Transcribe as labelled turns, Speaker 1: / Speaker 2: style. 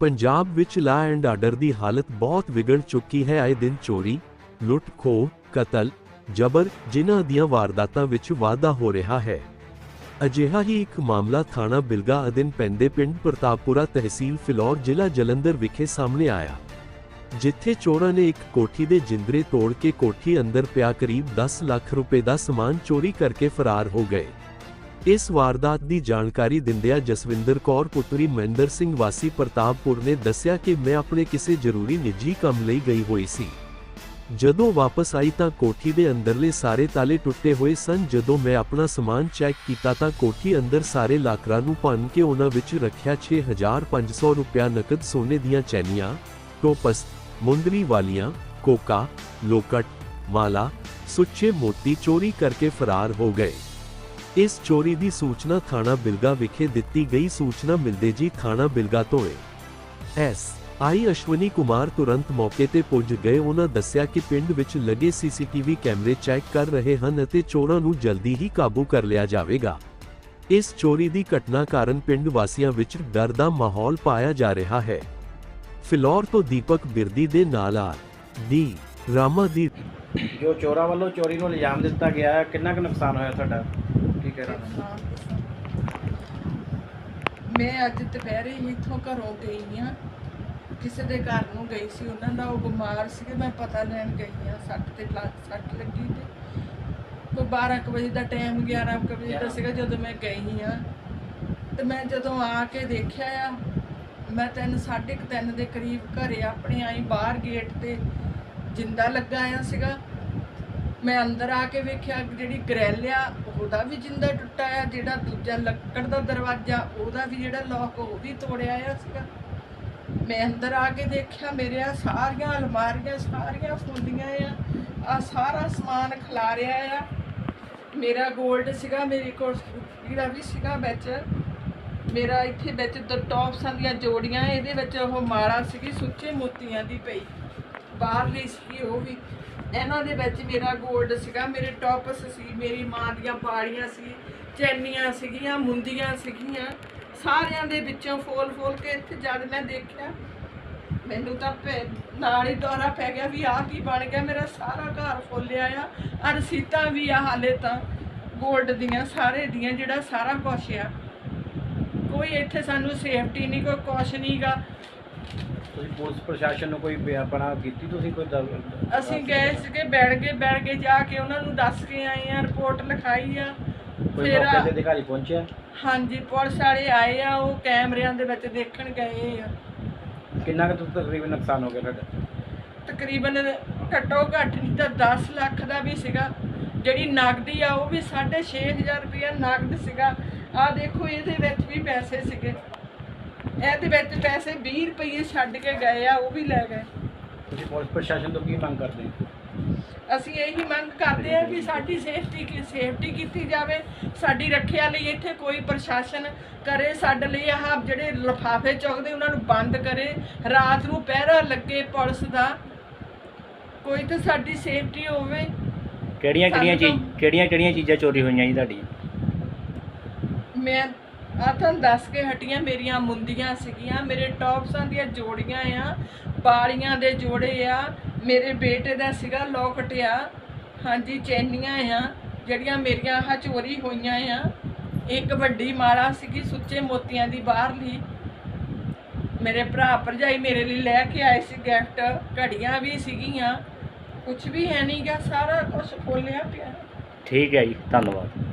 Speaker 1: ਪੰਜਾਬ ਵਿੱਚ law and order ਦੀ ਹਾਲਤ ਬਹੁਤ ਵਿਗੜ ਚੁੱਕੀ ਹੈ। ਆਏ ਦਿਨ ਚੋਰੀ, ਲੁੱਟ ਖੋਹ, ਕਤਲ, ਜਬਰ ਜਿਨ੍ਹਾਂ ਦੀਆਂ ਵਾਰਦਾਤਾਂ ਵਿੱਚ ਵਾਧਾ ਹੋ ਰਿਹਾ ਹੈ। ਅਜਿਹਾ ਹੀ ਇੱਕ ਮਾਮਲਾ ਥਾਣਾ ਬਿਲਗਾ ਅਧਿਨ ਪੈਂਦੇ ਪਿੰਡ ਪ੍ਰਤਾਪਪੁਰਾ ਤਹਿਸੀਲ ਫਿਲੌਰ ਜ਼ਿਲ੍ਹਾ ਜਲੰਧਰ ਵਿਖੇ ਸਾਹਮਣੇ ਆਇਆ। ਜਿੱਥੇ ਚੋਰਾਂ ਨੇ ਇੱਕ ਕੋਠੀ ਦੇ ਜਿੰਦਰੇ ਤੋੜ ਕੇ ਕੋਠੀ ਅੰਦਰ ਪਿਆ ਕਰੀਬ 10 ਲੱਖ ਰੁਪਏ ਦਾ ਸਮਾਨ ਚੋਰੀ ਕਰਕੇ ਫਰਾਰ ਹੋ ਗਏ। ਇਸ ਵਾਰਦਾਤ ਦੀ ਜਾਣਕਾਰੀ ਦਿੰਦਿਆਂ ਜਸਵਿੰਦਰ ਕੌਰ, ਪੁੱਤਰੀ ਮਹਿੰਦਰ ਸਿੰਘ ਵਾਸੀ ਪ੍ਰਤਾਪਪੁਰ ਨੇ ਦੱਸਿਆ ਕਿ ਮੈਂ ਆਪਣੇ ਕਿਸੇ ਜ਼ਰੂਰੀ ਨਿੱਜੀ ਕੰਮ ਲਈ ਗਈ ਹੋਈ ਸੀ। ਜਦੋਂ ਵਾਪਸ ਆਈ ਤਾਂ ਕੋਠੀ ਦੇ ਅੰਦਰਲੇ ਸਾਰੇ ਤਾਲੇ ਟੁੱਟੇ ਹੋਏ ਸਨ। ਜਦੋਂ ਮੈਂ ਆਪਣਾ ਸਮਾਨ ਚੈੱਕ ਕੀਤਾ ਤਾਂ ਕੋਠੀ ਅੰਦਰ ਸਾਰੇ ਲਾਕਰਾਂ ਨੂੰ ਭੰਨ ਕੇ ਉਹਨਾਂ ਵਿੱਚ ਰੱਖਿਆ 6500 ਰੁਪਇਆ ਨਕਦ ਸੋਨੇ ਦੀਆਂ ਚੈਨੀਆਂ, ਟੋਪਸ, ਮੁੰਦਰੀ ਵਾਲੀਆਂ, ਕੋਕਾ, ਲੋਕਟ, ਮਾਲਾ, ਸੁੱਚੇ ਮੋਤੀ ਚੋਰੀ ਕਰਕੇ ਫਰਾਰ ਹੋ ਗਏ। ਇਸ ਚੋਰੀ ਦੀ ਸੂਚਨਾ ਥਾਣਾ ਬਿਲਗਾ ਵਿਖੇ ਦਿੱਤੀ ਗਈ ਸੂਚਨਾ ਮਿਲਦੇ ਜੀ ਥਾਣਾ ਬਿਲਗਾ ਤੋਂ ਐਸ। ਆਈ ਅਸ਼ਵਨੀ ਕੁਮਾਰ ਤੁਰੰਤ ਮੌਕੇ ਤੇ ਪੁੱਜ ਗਏ। ਉਹਨਾਂ ਦੱਸਿਆ ਕਿ ਪਿੰਡ ਵਿੱਚ ਲੱਗੇ ਸੀਸੀਟੀਵੀ ਕੈਮਰੇ ਚੈੱਕ ਕਰ ਰਹੇ ਹਨ ਅਤੇ ਚੋਰਾਂ ਨੂੰ ਜਲਦੀ ਹੀ ਕਾਬੂ ਕਰ ਲਿਆ ਜਾਵੇਗਾ। ਇਸ ਚੋਰੀ ਦੀ ਘਟਨਾ ਕਾਰਨ ਪਿੰਡ ਵਾਸੀਆਂ ਵਿੱਚ ਡਰ ਦਾ ਮਾਹੌਲ ਪਾਇਆ ਜਾ ਰਿਹਾ ਹੈ। ਫਿਲੌਰ ਤੋਂ ਦੀਪਕ ਬਿਰਦੀ ਦੇ ਨਾਲ ਆ ਦੀ ਰਾਮਾ ਦੀ
Speaker 2: ਜੋ ਚੋਰਾਂ ਵੱਲੋਂ ਚੋਰੀ ਨੂੰ ਇਲਜ਼ਾਮ ਦਿੱਤਾ ਗਿਆ ਹੈ, ਕਿੰਨਾ ਕੁ ਨੁਕਸਾਨ ਹੋਇਆ ਤੁਹਾਡਾ? ਕੀ
Speaker 3: ਮੈਂ ਅੱਜ ਦੁਪਹਿਰੇ ਹੀ ਇੱਥੋਂ ਘਰੋਂ ਗਈ ਆ ਕਿਸੇ ਦੇ ਘਰ ਨੂੰ ਗਈ ਸੀ, ਉਹਨਾਂ ਦਾ ਉਹ ਬਿਮਾਰ ਸੀ, ਮੈਂ ਪਤਾ ਲੈਣ ਗਈ ਆ ਸੱਟ ਤੇ ਸੱਟ ਲੱਗੀ ਤੇ। ਕੋਈ 12 ਕੁ ਵਜੇ ਦਾ ਟਾਈਮ 11 ਵਜੇ ਦਾ ਸੀਗਾ ਜਦੋਂ ਮੈਂ ਗਈ ਆ ਤੇ ਮੈਂ ਜਦੋਂ ਆ ਕੇ ਦੇਖਿਆ ਆ, ਮੈਂ ਤਿੰਨ, ਸਾਢੇ ਕੁ ਤਿੰਨ ਦੇ ਕਰੀਬ ਘਰੇ ਆਪਣੇ ਆਈ ਬਾਹਰ ਗੇਟ ਤੇ ਜਿੰਦਾ ਲੱਗਾ ਆ ਸੀਗਾ। ਮੈਂ ਅੰਦਰ ਆ ਕੇ ਵੇਖਿਆ ਜਿਹੜੀ ਗ੍ਰਿਲ ਆ, ਉਹਦਾ ਵੀ ਜਿੰਦਾ ਟੁੱਟਾ ਆ, ਜਿਹੜਾ ਦੂਜਾ ਲੱਕੜ ਦਾ ਦਰਵਾਜ਼ਾ, ਉਹਦਾ ਵੀ ਜਿਹੜਾ ਲੋਕ ਉਹ ਵੀ ਤੋੜਿਆ ਆ ਸੀਗਾ। ਮੈਂ ਅੰਦਰ ਆ ਕੇ ਦੇਖਿਆ, ਮੇਰੇ ਆ ਸਾਰੀਆਂ ਅਲਮਾਰੀਆਂ, ਸਾਰੀਆਂ ਫੁੰਦੀਆਂ ਆ ਆ ਸਾਰਾ ਸਮਾਨ ਖਿਲਾਰਿਆ ਆ। ਮੇਰਾ 골ਡ ਸੀਗਾ, ਮੇਰੇ ਕੋਲ ਜਿਹੜਾ ਵੀ ਸੀਗਾ ਵਿੱਚ। ਮੇਰਾ ਇੱਥੇ ਵਿੱਚ ਦ ਟੌਪਸਾਂ ਦੀਆਂ ਜੋੜੀਆਂ, ਇਹਦੇ ਵਿੱਚ ਉਹ ਮਾਲਾ ਸੀਗੀ, ਸੁੱਚੇ ਮੋਤੀਆਂ ਦੀ ਪਈ। ਬਾਹਰਲੀ ਸੀ ਉਹ ਵੀ। ਇਹਨਾਂ ਦੇ ਵਿੱਚ ਮੇਰਾ ਗੋਲਡ ਸੀਗਾ, ਮੇਰੇ ਟੌਪਸ ਸੀ, ਮੇਰੀ ਮਾਂ ਦੀਆਂ ਪਾੜੀਆਂ ਸੀ, ਚੈਨੀਆਂ ਸੀਗੀਆਂ, ਮੁੰਦੀਆਂ ਸੀਗੀਆਂ, ਸਾਰਿਆਂ ਦੇ ਵਿੱਚੋਂ ਫੋਲ ਫੋਲ ਕੇ ਇੱਥੇ ਜਦ ਮੈਂ ਦੇਖਿਆ, ਮੈਨੂੰ ਤਾਂ ਪੈ- ਨਾਲ ਹੀ ਦੌਰਾ ਪੈ ਗਿਆ ਵੀ ਆਹ ਕੀ ਬਣ ਗਿਆ, ਮੇਰਾ ਸਾਰਾ ਘਰ ਫੁੱਲਿਆ ਆ ਆ ਰਸੀਤਾਂ ਵੀ ਆ ਹਾਲੇ ਤਾਂ, ਗੋਲਡ ਦੀਆਂ, ਸਾਰੇ ਦੀਆਂ, ਜਿਹੜਾ ਸਾਰਾ ਕੁਛ ਆ। ਕੋਈ ਇੱਥੇ ਸਾਨੂੰ ਸੇਫਟੀ ਨਹੀਂ ਕੋਈ ਕੁਛ ਨਹੀਂਗਾ
Speaker 2: ਤੁਸੀਂ ਪੁਲਿਸ ਪ੍ਰਸ਼ਾਸਨ ਨੂੰ ਕੋਈ ਆਪਣਾ ਕੀਤੀ ਤੁਸੀਂ ਕੋਈ
Speaker 3: ਅਸੀਂ ਗਏ ਸੀਗੇ ਬੈਠ ਕੇ ਬੈਠ ਕੇ ਜਾ ਕੇ ਉਹਨਾਂ ਨੂੰ ਦੱਸ ਕੇ ਆਏ ਆ ਰਿਪੋਰਟ ਲਿਖਾਈ ਆ।
Speaker 2: ਕੋਈ
Speaker 3: ਫਿਰ
Speaker 2: ਮੌਕੇ ਤੇ ਅਧਿਕਾਰੀ ਪਹੁੰਚਿਆ?
Speaker 3: ਹਾਂਜੀ ਪੁਲਿਸ ਵਾਲੇ ਆਏ ਆ ਉਹ ਕੈਮਰਿਆਂ ਦੇ ਵਿੱਚ ਦੇਖਣ ਗਏ ਆ।
Speaker 2: ਕਿੰਨਾ ਕੁ ਤਕਰੀਬਨ ਨੁਕਸਾਨ ਹੋ ਗਿਆ ਤੁਹਾਡਾ?
Speaker 3: ਤਕਰੀਬਨ ਘੱਟੋ ਘੱਟ ਨਹੀਂ ਤਾਂ 10 ਲੱਖ ਦਾ ਵੀ ਸੀਗਾ। ਜਿਹੜੀ ਨਗਦੀ ਆ ਉਹ ਵੀ 6500 ਰੁਪਇਆ ਨਗਦ ਸੀਗਾ। ਆ ਦੇਖੋ ਇਹਦੇ ਵਿੱਚ ਵੀ ਪੈਸੇ ਸੀਗੇ। ਇਹਦੇ ਵਿੱਚ ਪੈਸੇ 20 ਰੁਪਏ ਛੱਡ ਕੇ ਗਏ ਆ ਉਹ ਵੀ ਲੈ ਗਏ।
Speaker 2: ਤੁਸੀਂ ਪੁਲਿਸ ਪ੍ਰਸ਼ਾਸਨ ਤੋਂ ਕੀ ਮੰਗ ਕਰਦੇ ਹੋ?
Speaker 3: ਅਸੀਂ ਇਹੀ ਮੰਗ ਕਰਦੇ ਹਾਂ ਵੀ ਸਾਡੀ ਸੇਫਟੀ ਕੀ ਸੇਫਟੀ ਕੀਤੀ ਜਾਵੇ ਸਾਡੀ ਰੱਖਿਆ ਲਈ ਇੱਥੇ ਕੋਈ ਪ੍ਰਸ਼ਾਸਨ ਕਰੇ ਸਾਡੇ ਲਈ ਆਹ ਜਿਹੜੇ ਲਫਾਫੇ ਚੁੱਕਦੇ ਉਹਨਾਂ ਨੂੰ ਬੰਦ ਕਰੇ। ਰਾਤ ਨੂੰ ਪਹਿਰਾ ਲੱਗੇ ਪੁਲਿਸ ਦਾ ਕੋਈ ਤਾਂ ਸਾਡੀ ਸੇਫਟੀ ਹੋਵੇ।
Speaker 4: ਕਿਹੜੀਆਂ ਕਿਹੜੀਆਂ ਚੀਜ਼ ਕਿਹੜੀਆਂ ਕਿਹੜੀਆਂ ਚੀਜ਼ਾਂ ਚੋਰੀ ਹੋਈਆਂ ਜੀ ਤੁਹਾਡੀ
Speaker 3: ਮੈਂ ਆ ਤੁਹਾਨੂੰ ਦੱਸ ਕੇ ਹਟੀਆਂ ਮੇਰੀਆਂ ਮੁੰਦੀਆਂ ਸੀਗੀਆਂ, ਮੇਰੇ ਟੌਪਸਾਂ ਦੀਆਂ ਜੋੜੀਆਂ ਆ, ਬਾਲੀਆਂ ਦੇ ਜੋੜੇ ਆ, ਮੇਰੇ ਬੇਟੇ ਦਾ ਸੀਗਾ ਲੋਕਟ ਆ ਹਾਂਜੀ ਚੈਨੀਆਂ ਆ, ਜਿਹੜੀਆਂ ਮੇਰੀਆਂ ਆਹ ਚੋਰੀ ਹੋਈਆਂ ਆ। ਇੱਕ ਵੱਡੀ ਮਾਲਾ ਸੀਗੀ ਸੁੱਚੇ ਮੋਤੀਆਂ ਦੀ ਬਾਹਰਲੀ। ਮੇਰੇ ਭਰਾ ਭਰਜਾਈ ਮੇਰੇ ਲਈ ਲੈ ਕੇ ਆਏ ਸੀ ਗਿਫਟ, ਘੜੀਆਂ ਵੀ ਸੀਗੀਆਂ। ਕੁਝ ਵੀ ਹੈ ਨਹੀਂਗਾ ਸਾਰਾ ਕੁਝ ਫੋਲਿਆ ਪਿਆ।
Speaker 4: ਠੀਕ ਹੈ ਜੀ, ਧੰਨਵਾਦ।